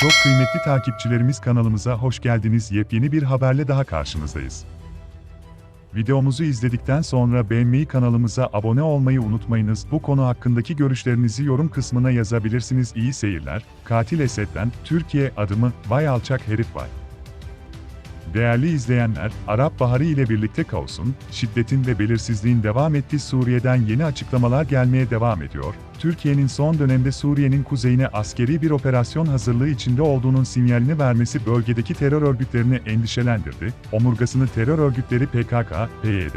Çok kıymetli takipçilerimiz kanalımıza hoş geldiniz. Yepyeni bir haberle daha karşınızdayız. Videomuzu izledikten sonra beğenmeyi kanalımıza abone olmayı unutmayınız. Bu konu hakkındaki görüşlerinizi yorum kısmına yazabilirsiniz. İyi seyirler. Katil Esed'den Türkiye adımı vay alçak herif vay. Değerli izleyenler, Arap Baharı ile birlikte kaosun, şiddetin ve belirsizliğin devam ettiği Suriye'den yeni açıklamalar gelmeye devam ediyor. Türkiye'nin son dönemde Suriye'nin kuzeyine askeri bir operasyon hazırlığı içinde olduğunun sinyalini vermesi bölgedeki terör örgütlerini endişelendirdi. Omurgasını terör örgütleri PKK, PYD,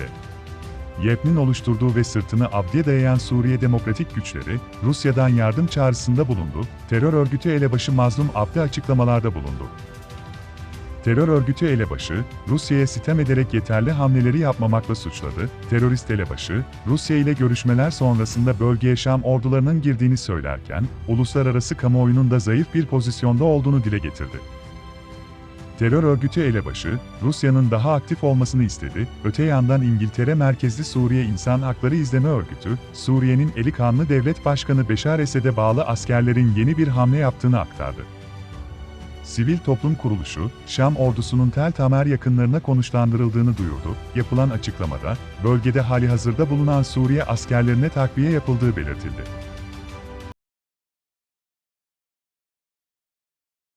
YEP'nin oluşturduğu ve sırtını Abdi'ye dayayan Suriye Demokratik Güçleri, Rusya'dan yardım çağrısında bulundu, terör örgütü elebaşı Mazlum Abdi açıklamalarda bulundu. Terör örgütü elebaşı, Rusya'ya sitem ederek yeterli hamleleri yapmamakla suçladı. Terörist elebaşı, Rusya ile görüşmeler sonrasında bölgeye Şam ordularının girdiğini söylerken, uluslararası kamuoyunun da zayıf bir pozisyonda olduğunu dile getirdi. Terör örgütü elebaşı, Rusya'nın daha aktif olmasını istedi, öte yandan İngiltere merkezli Suriye İnsan Hakları İzleme Örgütü, Suriye'nin eli kanlı devlet başkanı Beşar Esed'e bağlı askerlerin yeni bir hamle yaptığını aktardı. Sivil toplum kuruluşu, Şam ordusunun Tel Tamer yakınlarına konuşlandırıldığını duyurdu. Yapılan açıklamada, bölgede hali hazırda bulunan Suriye askerlerine takviye yapıldığı belirtildi.